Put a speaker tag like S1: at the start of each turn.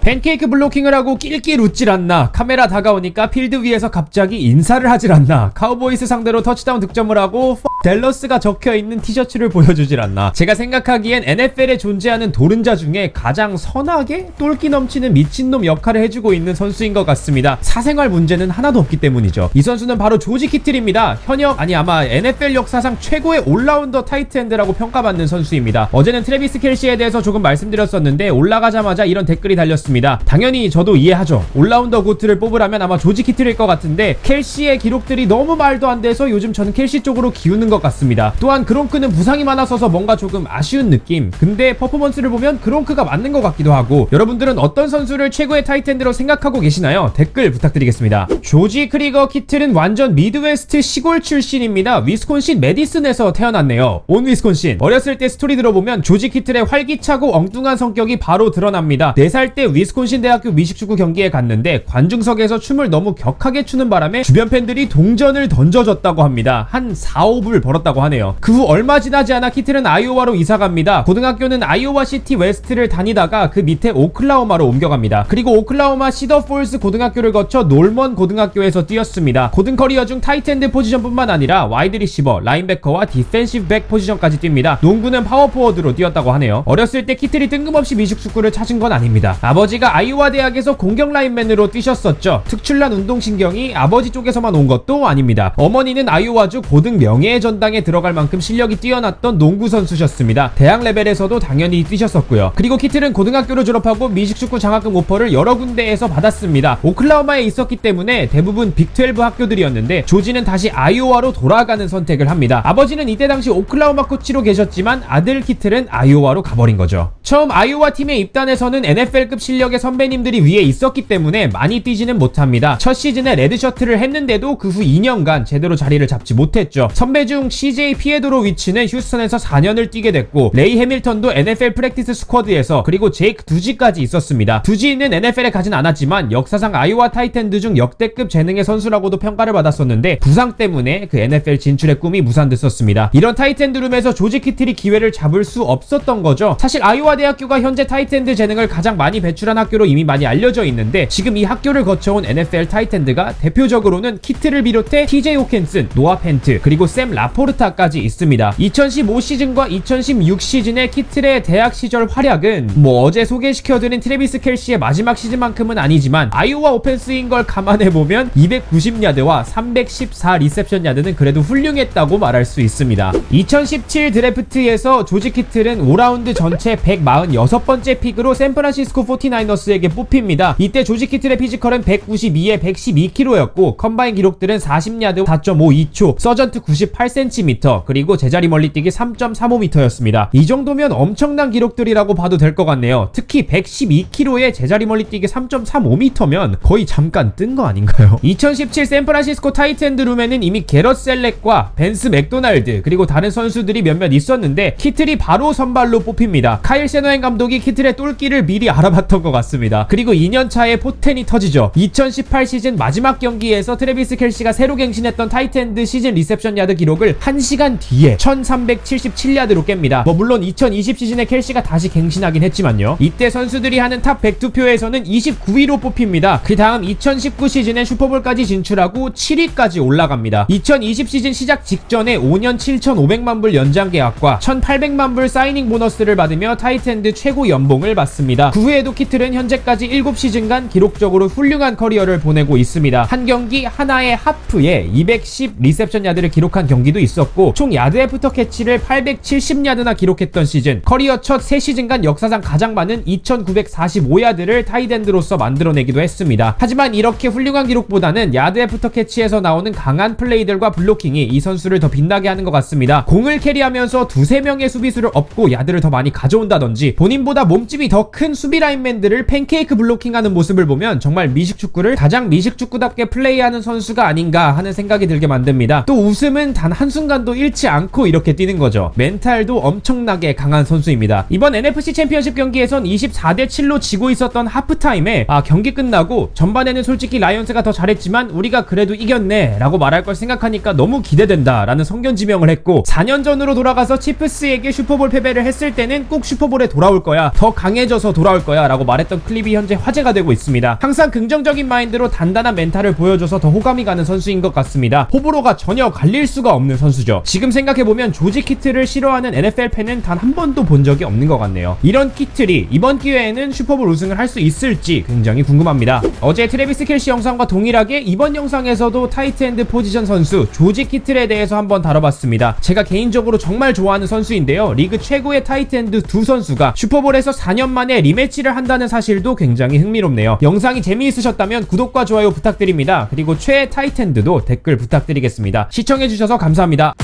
S1: 팬케이크 블로킹을 하고 낄낄 웃질 않나. 카메라 다가오니까 필드 위에서 갑자기 인사를 하질 않나. 카우보이스 상대로 터치다운 득점을 하고 델러스가 적혀있는 티셔츠를 보여주질 않나. 제가 생각하기엔 NFL에 존재하는 도른자 중에 가장 선하게 똘끼 넘치는 미친놈 역할을 해주고 있는 선수인 것 같습니다. 사생활 문제는 하나도 없기 때문이죠. 이 선수는 바로 조지 키틀입니다. 현역 아니 아마 NFL 역사상 최고의 올라운더 타이트엔드라고 평가받는 선수입니다. 어제는 트래비스 켈시에 대해서 조금 말씀드렸었는데 올라가자마자 이런 댓글이 달렸습니다 당연히 저도 이해하죠. 올라운더 고트를 뽑으라면 아마 조지 키틀일 것 같은데 켈시의 기록들이 너무 말도 안 돼서 요즘 저는 켈시 쪽으로 기우는 것 같습니다. 또한 그롱크는 부상이 많아서서 뭔가 조금 아쉬운 느낌. 근데 퍼포먼스를 보면 그롱크가 맞는 것 같기도 하고 여러분들은 어떤 선수를 최고의 타이트엔드로 생각하고 계시나요? 댓글 부탁드리겠습니다. 조지 크리거 키틀은 완전 미드웨스트 시골 출신입니다. 위스콘신 메디슨에서 태어났네요. 온 위스콘신. 어렸을 때 스토리 들어보면 조지 키틀의 활기차고 엉뚱한 성격이 바로 드러납니다. 4살 때 위 스콘신 대학교 미식축구 경기에 갔는데 관중석에서 춤을 너무 격하게 추는 바람에 주변 팬들이 동전을 던져줬다고 합니다. 한 4, 5불 벌었다고 하네요. 그 후 얼마 지나지 않아 키틀은 아이오와로 이사갑니다. 고등학교는 아이오와 시티 웨스트를 다니다가 그 밑에 오클라호마로 옮겨갑니다. 그리고 오클라호마 시더폴스 고등학교를 거쳐 놀먼 고등학교에서 뛰었습니다. 고등 커리어 중 타이트엔드 포지션뿐만 아니라 와이드 리시버, 라인베커와 디펜시브 백 포지션까지 뜁니다. 농구는 파워포워드로 뛰었다고 하네요. 어렸을 때 키틀이 뜬금없이 미식축구를 찾은 건 아닙니다. 아버지 가 아이오와 대학에서 공격 라인맨으로 뛰셨었죠. 특출난 운동신경이 아버지 쪽에서만 온 것도 아닙니다. 어머니는 아이오와주 고등 명예의 전당에 들어갈 만큼 실력이 뛰어났던 농구 선수셨습니다. 대학 레벨에서도 당연히 뛰셨었고요. 그리고 키틀은 고등학교를 졸업하고 미식축구 장학금 오퍼를 여러 군데에서 받았습니다. 오클라호마에 있었기 때문에 대부분 빅12 학교들이었는데 조지는 다시 아이오와로 돌아가는 선택을 합니다. 아버지는 이때 당시 오클라호마 코치로 계셨지만 아들 키틀은 아이오와로 가버린 거죠. 처음 아이오와 팀에 입단해서는 NFL급 실력 의 선배님들이 위에 있었기 때문에 많이 뛰지는 못합니다. 첫 시즌에 레드 셔틀을 했는데도 그 후 2년간 제대로 자리를 잡지 못했죠. 선배 중 CJ 피에도로 위치는 휴스턴에서 4년을 뛰게 됐고 레이 해밀턴도 NFL 프랙티스 스쿼드에서 그리고 제이크 두지까지 있었습니다. 두지는 NFL에 가진 않았지만 역사상 아이오와 타이텐드 중 역대급 재능의 선수라고도 평가를 받았었는데 부상 때문에 그 NFL 진출의 꿈이 무산됐었습니다. 이런 타이텐드 룸에서 조지 키틀이 기회를 잡을 수 없었던 거죠. 사실 아이오와 대학교가 현재 타이텐드 재능을 가장 많이 배 출한 학교로 이미 많이 알려져 있는데 지금 이 학교를 거쳐온 NFL 타이텐드가 대표적으로는 키트를 비롯해 TJ 호켄슨, 노아 펜트, 그리고 샘 라포르타까지 있습니다. 2015 시즌과 2016 시즌의 키틀의 대학 시절 활약은 뭐 어제 소개시켜드린 트레비스 켈시의 마지막 시즌만큼은 아니지만 아이오와 오펜스인 걸 감안해보면 290야드와 314 리셉션 야드는 그래도 훌륭했다고 말할 수 있습니다. 2017 드래프트에서 조지 키틀은 5라운드 전체 146번째 픽으로 샌프란시스코 49 너스에게 뽑힙니다. 이때 조지 키틀의 피지컬은 192에 112kg였고 컴바인 기록들은 40야드 4.52초, 서전트 98cm, 그리고 제자리 멀리뛰기 3.35m였습니다. 이 정도면 엄청난 기록들이라고 봐도 될 것 같네요. 특히 112kg의 제자리 멀리뛰기 3.35m면 거의 잠깐 뜬 거 아닌가요? 2017 샌프란시스코 타이트엔드 룸에는 이미 게럿 셀렉과 벤스 맥도날드 그리고 다른 선수들이 몇몇 있었는데 키틀이 바로 선발로 뽑힙니다. 카일 세노엔 감독이 키틀의 똘끼를 미리 알아봤던 것 같습니다. 그리고 2년 차에 포텐이 터지죠. 2018 시즌 마지막 경기에서 트레비스 켈시가 새로 갱신했던 타이트엔드 시즌 리셉션 야드 기록을 1시간 뒤에 1377야드로 깹니다. 뭐 물론 2020 시즌에 켈시가 다시 갱신하긴 했지만요. 이때 선수들이 하는 탑 102표에서는 29위로 뽑힙니다. 그 다음 2019 시즌에 슈퍼볼까지 진출하고 7위까지 올라갑니다. 2020 시즌 시작 직전에 5년 7,500만 불 연장 계약과 1,800만 불 사이닝 보너스를 받으며 타이트엔드 최고 연봉을 받습니다. 그 후에도 키 틀은 현재까지 7시즌간 기록적으로 훌륭한 커리어를 보내고 있습니다. 한 경기 하나의 하프에 210 리셉션 야드를 기록한 경기도 있었고 총 야드 애프터 캐치를 870야드나 기록했던 시즌 커리어 첫 3시즌간 역사상 가장 많은 2945야드를 타이덴드로서 만들어내기도 했습니다. 하지만 이렇게 훌륭한 기록보다는 야드 애프터 캐치에서 나오는 강한 플레이들과 블로킹이 이 선수를 더 빛나게 하는 것 같습니다. 공을 캐리하면서 두세 명의 수비수를 업고 야드를 더 많이 가져온다든지 본인보다 몸집이 더 큰 수비 라인맨 들을 팬케이크 블로킹하는 모습을 보면 정말 미식 축구를 가장 미식 축구답게 플레이하는 선수가 아닌가 하는 생각이 들게 만듭니다. 또 웃음은 단 한순간도 잃지 않고 이렇게 뛰는 거죠. 멘탈도 엄청나게 강한 선수입니다. 이번 NFC 챔피언십 경기에선 24대 7로 지고 있었던 하프타임에 아 경기 끝나고 전반에는 솔직히 라이온스가 더 잘했지만 우리가 그래도 이겼네 라고 말할 걸 생각하니까 너무 기대된다 라는 성견 지명을 했고 4년 전으로 돌아가서 치프스에게 슈퍼볼 패배를 했을 때는 꼭 슈퍼볼에 돌아올 거야 더 강해져서 돌아올 거야 라고 말했던 클립이 현재 화제가 되고 있습니다. 항상 긍정적인 마인드로 단단한 멘탈을 보여줘서 더 호감이 가는 선수인 것 같습니다. 호불호가 전혀 갈릴 수가 없는 선수죠. 지금 생각해보면 조지 키트를 싫어하는 NFL 팬은 단 한 번도 본 적이 없는 것 같네요. 이런 키틀이 이번 기회에는 슈퍼볼 우승을 할 수 있을지 굉장히 궁금합니다. 어제 트래비스 켈시 영상과 동일하게 이번 영상에서도 타이트엔드 포지션 선수 조지 키틀에 대해서 한번 다뤄봤습니다. 제가 개인적으로 정말 좋아하는 선수인데요. 리그 최고의 타이트엔드 두 선수가 슈퍼볼에서 4년 만에 리매치를 한다는 사실도 굉장히 흥미롭네요. 영상이 재미있으셨다면 구독과 좋아요 부탁드립니다. 그리고 최애 타이트엔드도 댓글 부탁드리겠습니다. 시청해주셔서 감사합니다.